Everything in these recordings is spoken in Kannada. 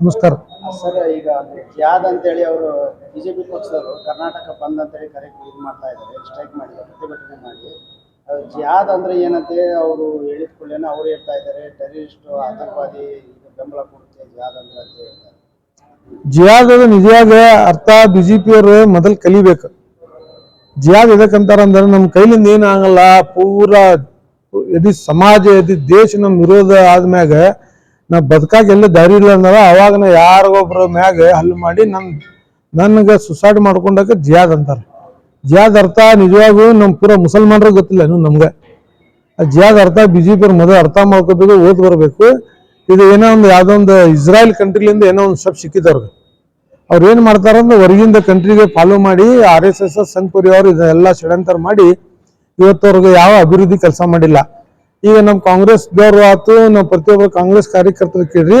ನಮಸ್ಕಾರ. ಸರ್ ಈಗ ಜಿಯಾದ್ ಅಂತೇಳಿ ಅವರು ಬಿಜೆಪಿ ಪಕ್ಷದವರು ಕರ್ನಾಟಕ ಬಂದ್ ಅಂತೇಳಿ ಕರೆ ಇದು ಮಾಡ್ತಾ ಇದ್ದಾರೆ ಸ್ಟ್ರೈಕ್ ಮಾಡಿದ್ದಾರೆ ಪ್ರತಿಭಟನೆ ಮಾಡಿ. ಜಿಯಾದ್ ಅಂದ್ರೆ ಏನಂತೆ ಅವರು ಹೇಳಿದ ಕೂಡಲೇ ಅವ್ರು ಹೇಳ್ತಾ ಇದ್ದಾರೆ ಟೆರರಿಸ್ಟ್ ಆತಂಕವಾದಿ ಬೆಂಬಲ ಕೊಡುತ್ತೆ ಜಿಯಾದ್ ಅಂದ್ರೆ ಅಂತ ಹೇಳ್ತಾರೆ. ಜಿಯಾದ್ ಅದು ನಿಜವಾಗ ಅರ್ಥ ಬಿಜೆಪಿ ಅವರು ಮೊದಲು ಕಲಿಬೇಕು. ಜಿಯಾದ್ ಎದಕ್ಕಂತಾರ ಅಂದ್ರೆ ನಮ್ಮ ಕೈಲಿಂದ ಏನಾಗಲ್ಲ ಪೂರಾ ಯದಿ ಸಮಾಜ ಯದಿ ದೇಶ ನಮ್ಮ ವಿರೋಧ ಆದ್ಮ್ಯಾಗ ನಾ ಬದುಕಾಗ ಎಲ್ಲ ದಾರಿ ಇಲ್ಲ ಅಂದ್ರೆ ಅವಾಗ ನಾ ಯಾರಿಗೊಬ್ರ ಮ್ಯಾಗ ಹಲ್ಲು ಮಾಡಿ ನನ್, ನನಗೆ ಸುಸೈಡ್ ಮಾಡ್ಕೊಂಡಾಗ ಜಿಯಾದ್ ಅಂತಾರೆ. ಜಿಯಾದ್ ಅರ್ಥ ನಿಜವಾಗೂ ನಮ್ಮ ಪೂರ ಮುಸಲ್ಮಾನರು ಗೊತ್ತಿಲ್ಲ ನಮ್ಗೆ. ಆ ಜಿಯಾದ್ ಅರ್ಥ ಬಿಜೆಪಿ ಮೊದಲು ಅರ್ಥ ಮಾಡ್ಕೋಬೇಕು, ಓದ್ ಬರಬೇಕು. ಇದು ಏನೋ ಒಂದು ಯಾವುದೋ ಒಂದು ಇಸ್ರಾಯೇಲ್ ಕಂಟ್ರಿಲಿಂದ ಏನೋ ಒಂದು ಸ್ವಲ್ಪ ಸಿಕ್ಕಿದವ್ರಿಗೆ ಅವ್ರು ಏನು ಮಾಡ್ತಾರಂದ್ರೆ ಹೊರಗಿಂದ ಕಂಟ್ರಿಗೆ ಫಾಲೋ ಮಾಡಿ R S S Sangh Parivar ಇದೆಲ್ಲ ಷಡಂತರ ಮಾಡಿ, ಇವತ್ತವ್ರಿಗೆ ಯಾವ ಅಭಿವೃದ್ಧಿ ಕೆಲಸ ಮಾಡಿಲ್ಲ. ಈಗ ನಮ್ಮ ಕಾಂಗ್ರೆಸ್ದವ್ರು ಆತು, ನಾವು ಪ್ರತಿಯೊಬ್ಬರು ಕಾಂಗ್ರೆಸ್ ಕಾರ್ಯಕರ್ತರು ಕೇಳ್ರಿ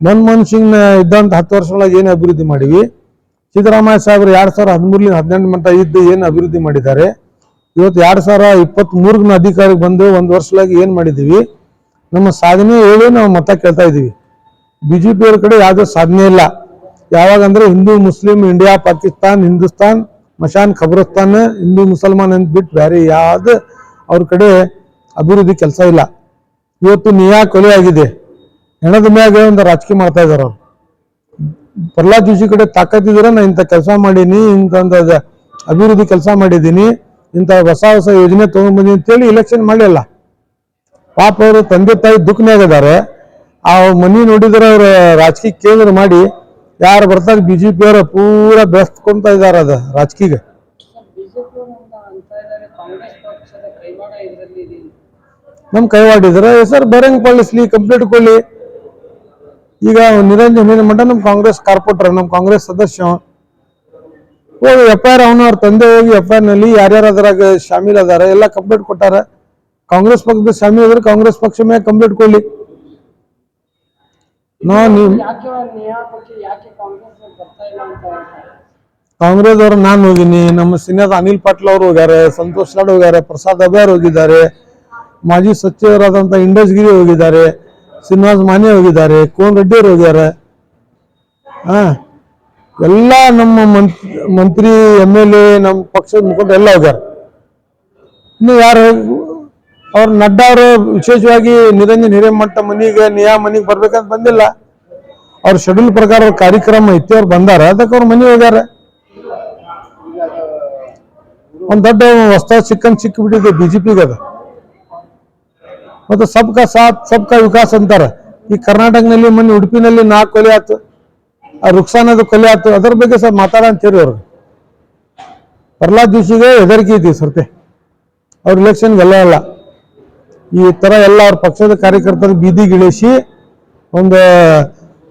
ಮನಮೋಹನ್ ಸಿಂಗ್ ಇದ್ದಂತ ಹತ್ತು ವರ್ಷದೊಳಗೆ ಏನು ಅಭಿವೃದ್ಧಿ ಮಾಡಿವಿ? ಸಿದ್ದರಾಮಯ್ಯ ಸಾಹೇಬ್ರು ಎರಡ್ ಸಾವಿರ ಹದಿಮೂರಲಿಂದ ಹದಿನೆಂಟು ಮಟ್ಟ ಇದ್ದು ಏನು ಅಭಿವೃದ್ಧಿ ಮಾಡಿದ್ದಾರೆ? ಇವತ್ತು ಎರಡ್ ಸಾವಿರ ಇಪ್ಪತ್ತ್ ಮೂರನ ಅಧಿಕಾರಕ್ಕೆ ಬಂದು ಒಂದು ವರ್ಷದಾಗ ಏನು ಮಾಡಿದ್ದೀವಿ ನಮ್ಮ ಸಾಧನೆ ಹೇಳಿ ನಾವು ಮತ ಕೇಳ್ತಾ ಇದ್ದೀವಿ ಬಿಜೆಪಿ ಅವ್ರ ಕಡೆ ಯಾವುದೋ ಸಾಧನೆ ಇಲ್ಲ. ಯಾವಾಗ ಅಂದ್ರೆ ಹಿಂದೂ, ಮುಸ್ಲಿಂ, ಇಂಡಿಯಾ, ಪಾಕಿಸ್ತಾನ್, ಹಿಂದೂಸ್ತಾನ್, ಮಶಾನ್, ಖಬ್ರಸ್ತಾನ್, ಹಿಂದೂ, ಮುಸಲ್ಮಾನ್ ಅಂತ ಬಿಟ್ಟು ಬೇರೆ ಯಾವ್ದು ಅವ್ರ ಕಡೆ ಅಭಿವೃದ್ಧಿ ಕೆಲಸ ಇಲ್ಲ. ಇವತ್ತು ನಿಯಾ ಕೊಲೆ ಆಗಿದೆ. ಹೆಣದ ಮ್ಯಾಗ ಒಂದು ರಾಜಕೀಯ ಮಾಡ್ತಾ ಇದಾರ ಪ್ರಹ್ಲಾದ್ ಜೋಶಿ ಕಡೆ ತಾಕತ್ತಿದ್ರೆ ನಾ ಇಂಥ ಕೆಲಸ ಮಾಡೀನಿ, ಇಂಥ ಅಭಿವೃದ್ಧಿ ಕೆಲಸ ಮಾಡಿದ್ದೀನಿ ಇಂಥ ಹೊಸ ಹೊಸ ಯೋಜನೆ ತಗೊಂಡ್ಬಂದಿ ಅಂತೇಳಿ ಇಲೆಕ್ಷನ್ ಮಾಡಿಲ್ಲ ಪಾಪ ಅವರು ತಂದೆ ತಾಯಿ ದುಃಖನಾಗ ಇದಾರೆ. ಆ ಮನಿ ನೋಡಿದ್ರೆ ಅವ್ರ ರಾಜಕೀಯ ಕೇಂದ್ರ ಮಾಡಿ ಯಾರು ಬರ್ತಾರೆ ಬಿಜೆಪಿ ಅವರ ಪೂರ ಬೆಳೆಸ್ಕೊಂತ ಇದ್ದಾರೆ ಅದು ರಾಜಕೀಯ ಬಿಜೆಪಿ ಅಂತ ಇದ್ದಾರೆ ಕಾಂಗ್ರೆಸ್ ಪಕ್ಷದ ಕೈವಾಡ ಇದರಲ್ಲಿ ನಮ್ ಕೈವಾಡಿದ್ರೆ ಸರ್ ಬರಂಗ್ ಪಾಲಿಸ್ಲಿ, ಕಂಪ್ಲೀಟ್ ಕೊಡ್ಲಿ. ಈಗ ನಿರಂಜನ್ ಮಠ, ನಮ್ ಕಾಂಗ್ರೆಸ್ ಕಾರ್ಪೊರೇಟರ್, ನಮ್ ಕಾಂಗ್ರೆಸ್ ಸದಸ್ಯ. ಹೋಗಿ ಎಫ್ ಐ ಆರ್ ಅವನು, ಅವ್ರ ತಂದೆ ಹೋಗಿ ಎಫ್ ಐ ಆರ್ನಲ್ಲಿ ಯಾರ್ಯಾರು ಅದ್ರಾಗ ಶಾಮೀಲ್ ಅದಾರ, ಎಲ್ಲ ಕಂಪ್ಲೀಟ್ ಕೊಟ್ಟಾರ. ಕಾಂಗ್ರೆಸ್ ಪಕ್ಷದ ಶಾಮೀಲ್ ಆದ್ರೆ ಕಾಂಗ್ರೆಸ್ ಪಕ್ಷ ಮೇಲೆ ಕಂಪ್ಲೀಟ್ ಕೊಡ್ಲಿ. ಕಾಂಗ್ರೆಸ್ ಅವರು ನಾನು ಹೋಗಿನಿ, ನಮ್ಮ ಸೀನಿಯರ್ ಅನಿಲ್ ಪಾಟೀಲ್ ಅವರು ಹೋಗ್ಯಾರ, ಸಂತೋಷ್ ಲಾಡ್ ಹೋಗ್ಯಾರ, ಪ್ರಸಾದ್ ಅಭ್ಯಾರ್ ಹೋಗಿದ್ದಾರೆ. ಮಾಜಿ ಸಚಿವರಾದಂಥ ಇಂಡಸ್ ಗಿರಿ ಹೋಗಿದ್ದಾರೆ, ಶ್ರೀನಿವಾಸ ಮಾನೆ ಹೋಗಿದ್ದಾರೆ, ಕೋನ್ ರೆಡ್ಡಿ ಅವರು ಹೋಗ್ಯಾರ ಹಾ, ಎಲ್ಲ ನಮ್ಮ month- Mantri, M L A, ನಮ್ಮ ಪಕ್ಷದ ಮುಖಂಡರು ಎಲ್ಲ ಹೋಗ್ಯಾರ. ಇನ್ನು ಯಾರು ಅವ್ರ ನಡ್ಡಾ ಅವರು ವಿಶೇಷವಾಗಿ ನಿರಂಜನ್ ಹಿರೇಮಠ ಮನೆಗೆ, ನಿಯಾ ಮನೆಗೆ ಬರ್ಬೇಕಂತ ಬಂದಿಲ್ಲ. ಅವ್ರ ಶೆಡ್ಯೂಲ್ ಪ್ರಕಾರ ಅವ್ರ ಕಾರ್ಯಕ್ರಮ ಐತಿ, ಅವ್ರು ಬಂದಾರ, ಅದಕ್ಕೆ ಅವ್ರ ಮನೆ ಹೋಗ್ಯಾರ. ಒಂದ್ ದೊಡ್ಡ ಹೊಸ ಸಿಕ್ಕಂಗ್ ಸಿಕ್ಕಿಬಿಟ್ಟಿದೆ ಬಿಜೆಪಿಗೆ ಅದು ಮತ್ತು ಸಬ್ಕಾ ಸಾಥ್, ಸಬ್ಕಾ ವಿಕಾಸ್ ಅಂತಾರೆ. ಈ ಕರ್ನಾಟಕನಲ್ಲಿ ಮೊನ್ನೆ ಉಡುಪಿನಲ್ಲಿ ನಾಲ್ಕು ಕೊಲೆ ಆಯ್ತು, ಆ ರುಕ್ಸಾನದು ಕೊಲೆ ಆಯ್ತು. ಅದ್ರ ಬಗ್ಗೆ ಸರ್ ಮಾತಾಡ ಅಂತೇಳಿ ಅವ್ರು. ಪ್ರಹ್ಲಾದ್ ಜೋಶಿಗೆ ಹೆದರಿಕೆ ಇದ್ದೀವಿ ಸರ್ತೆ. ಅವ್ರ ಇಲೆಕ್ಷನ್ ಅಲ್ಲ. ಈ ತರ ಎಲ್ಲ ಅವ್ರ ಪಕ್ಷದ ಕಾರ್ಯಕರ್ತರು ಬೀದಿಗಿಳಿಸಿ ಒಂದು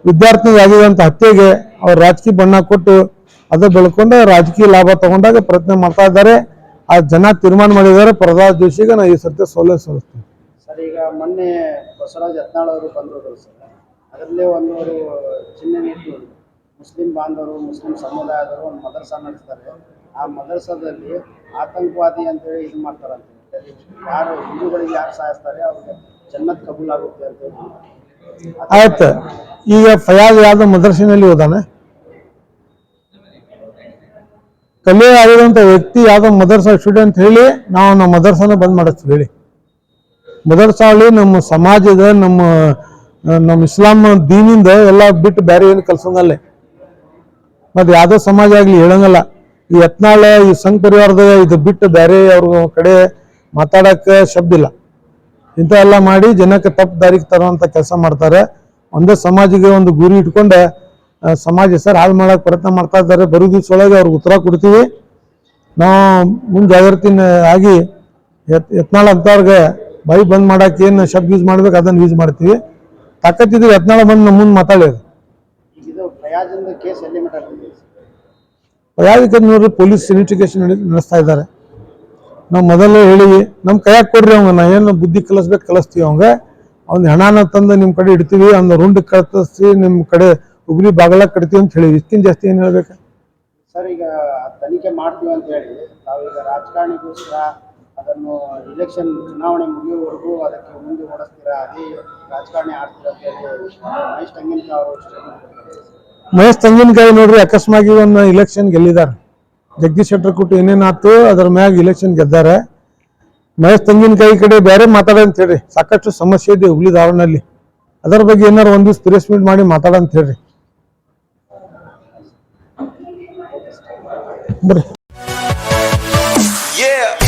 ವಿದ್ಯಾರ್ಥಿ ಆಗಿದಂತ ಹತ್ಯೆಗೆ ಅವ್ರ ರಾಜಕೀಯ ಬಣ್ಣ ಕೊಟ್ಟು ಅದು ಬೆಳ್ಕೊಂಡು ರಾಜಕೀಯ ಲಾಭ ತಗೊಂಡಾಗ ಪ್ರಯತ್ನ ಮಾಡ್ತಾ ಇದ್ದಾರೆ. ಆ ಜನ ತೀರ್ಮಾನ ಮಾಡಿದ್ದಾರೆ. ಪ್ರಹ್ಲಾದ್ ಜೋಶಿಗೆ ನಾ ಈ ಸತ್ಯ ಸೋಲೆ ಸೋಲಿಸ್ತೀನಿ. ಈಗ ಮೊನ್ನೆ ಬಸವರಾಜ್ ಯತ್ನಾಳ್ ಅವರು ಬಂದರು ಸರ್. ಅದರಲ್ಲೇ ಒಂದು ಚಿಹ್ನೆ ನೀಡಿ ಮುಸ್ಲಿಂ ಬಾಂಧವರು, ಮುಸ್ಲಿಂ ಸಮುದಾಯದವರು ಒಂದು ಮದರ್ಸಾ ನಡೆಸ್ತಾರೆ. ಆ ಮದರ್ಸಾದಲ್ಲಿ ಆತಂಕವಾದಿ ಅಂತೇಳಿ ಇದು ಮಾಡ್ತಾರಂತೆ. ಯಾರು ಹಿಂದೂಗಳಿಗೆ ಯಾರು ಸಾಯಿಸ್ತಾರೆ, ಅವ್ರಿಗೆ ಜನ್ನತ್ ಕಬೂಲ್ ಆಗುತ್ತೆ ಅಂತ ಹೇಳಿ. ಆಯ್ತು. ಈಗ ಫಯಾಜ್ ಯಾವ್ದು ಮದರ್ಸಿನಲ್ಲಿ ಹೋದಾನೆ. ಕಲೆ ಆಗಿರುವಂತ ವ್ಯಕ್ತಿ ಯಾವುದೋ ಮದರ್ಸಾ ಸ್ಟೂಡೆಂಟ್ ಹೇಳಿ ನಾವು ನಮ್ಮ ಮದರ್ಸಾನ ಬಂದ್ ಮಾಡಿಸ್ತೀವಿ, ಹೇಳಿ. ಮದರ್ಸಾಳಿ ನಮ್ಮ ಸಮಾಜದ, ನಮ್ಮ ನಮ್ಮ ಇಸ್ಲಾಂ ದೀನಿಂದ ಎಲ್ಲ ಬಿಟ್ಟು ಬೇರೆ ಏನು ಕಲ್ಸಂಗಲ್ಲ ಮತ್ತೆ ಯಾವ್ದೋ ಸಮಾಜ ಆಗಲಿ ಹೇಳಂಗಲ್ಲ. ಈ ಯತ್ನಾಳ, ಈ ಸಂಘ ಪರಿವಾರದ ಇದು ಬಿಟ್ಟು ಬೇರೆ ಅವ್ರ ಕಡೆ ಮಾತಾಡಕ್ಕೆ ಶಬ್ದ ಇಲ್ಲ. ಇಂಥ ಎಲ್ಲ ಮಾಡಿ ಜನಕ್ಕೆ ತಪ್ಪು ದಾರಿಗೆ ತರುವಂತ ಕೆಲಸ ಮಾಡ್ತಾರೆ. ಒಂದೇ ಸಮಾಜಿಗೆ ಒಂದು ಗುರಿ ಇಟ್ಕೊಂಡು ಸಮಾಜ ಸರ್ ಹಾಳು ಮಾಡಕ್ ಪ್ರಯತ್ನ ಮಾಡ್ತಾ ಇದ್ದಾರೆ. ಬರು ದಿವಸೊಳಗೆ ಅವ್ರಿಗೆ ಉತ್ತರ ಕೊಡ್ತೀವಿ. ನಾವು ಮುಂಜಾಗ್ರತೆ ಆಗಿ ಯತ್, ಯತ್ನಾಳ್ ಅಂತವ್ರಿಗೆ ಬಾಯಿ ಬಂದ್ ಮಾಡಕ್ಕೆ ಏನು ಶಬ್ದ ಯೂಸ್ ಮಾಡ್ಬೇಕು ಅದನ್ನ ಯೂಸ್ ಮಾಡ್ತೀವಿ. ತಕ್ಕತ್ತಿದ್ರೆ ಯತ್ನಾಳ ಬಂದು ನಮ್ಮ ಮುಂದೆ ಮಾತಾಡೋದು ಪ್ರಯಾಗಕ್ಕೆ ನೋಡ್ರಿ ಪೊಲೀಸ್ ಇನ್ವೆಸ್ಟಿಗೇಷನ್ ನಡೆಸ್ತಾ ಇದ್ದಾರೆ. ನಾವು ಮೊದಲೇ ಹೇಳಿವಿ ನಮ್ಮ ಕೈಯಾಗ ಕೊಡ್ರಿ ಅವಂಗ ನಾ ಏನು ಬುದ್ಧಿ ಕಲಿಸ್ಬೇಕು ಕಲಿಸ್ತೀವಿ ಅವಂಗ. ಅವ್ನ ಹಣನ ತಂದು ನಿಮ್ಮ ಕಡೆ ಇಡ್ತೀವಿ ಅವ್ನ ರುಂಡ್ ಕಳಿಸಿ ನಿಮ್ಮ ಕಡೆ ಹುಬ್ಲಿ ಬಾಗಲ ಕಟ್ತೀವಿ ಅಂತ ಹೇಳಿ ಇಷ್ಟಿನ ಜಾಸ್ತಿ ಏನು ಹೇಳ್ಬೇಕು? ಸರ್ ಈಗ ತನಿಖೆ ಮಾಡ್ತೀವಿ ಅಂತ ಹೇಳಿ ತಾವೀಗ ರಾಜಕಾರಣಿಗೋಸ್ಕರ ಅದನ್ನು ಇಲೆಕ್ಷನ್ ಚುನಾವಣೆ ಮುಗಿಯುವವರೆಗೂ ಅದಕ್ಕೆ ಮುಂದೆ ಓಡಿಸ್ತೀರಾ? ಅದೇ ರಾಜಕಾರಣಿ ಆಡ್ತೀರಾ ಅಂತ ಹೇಳಿ ಮಹೇಶ್ ತಂಗಿನಕಾಯಿ ಅವರು ಸ್ಟೇಟ್ಮೆಂಟ್ ಮಹೇಶ್ ತೆಂಗಿನಕಾಯಿ ನೋಡ್ರಿ ಅಕಸ್ಮಾಗಿ ಒಂದು ಇಲೆಕ್ಷನ್ ಗೆಲ್ಲಿದ್ದಾರೆ. ಜಗದೀಶ್ ಶೆಟ್ಟರ್ ಕೊಟ್ಟು ಏನೇನಾಯ್ತು ಅದ್ರ ಮ್ಯಾಗ ಇಲೆಕ್ಷನ್ ಗೆದ್ದಾರೆ. ಮಹೇಶ್ ತಂಗಿನಕಾಯಿ ಕಡೆ ಬೇರೆ ಮಾತಾಡ ಅಂತ ಹೇಳ್ರಿ ಸಾಕಷ್ಟು ಸಮಸ್ಯೆ ಇದೆ ಹುಬ್ಳಿ ಧಾರವಾಡನಲ್ಲಿ ಅದರ ಬಗ್ಗೆ ಏನಾರು ಒಂದು ದಿವ್ಸ ಪ್ರೆಸ್ ಮೀಟ್ ಮಾಡಿ ಮಾತಾಡ ಅಂತ ಹೇಳ್ರಿ ಬರ್ರಿ. Yeah.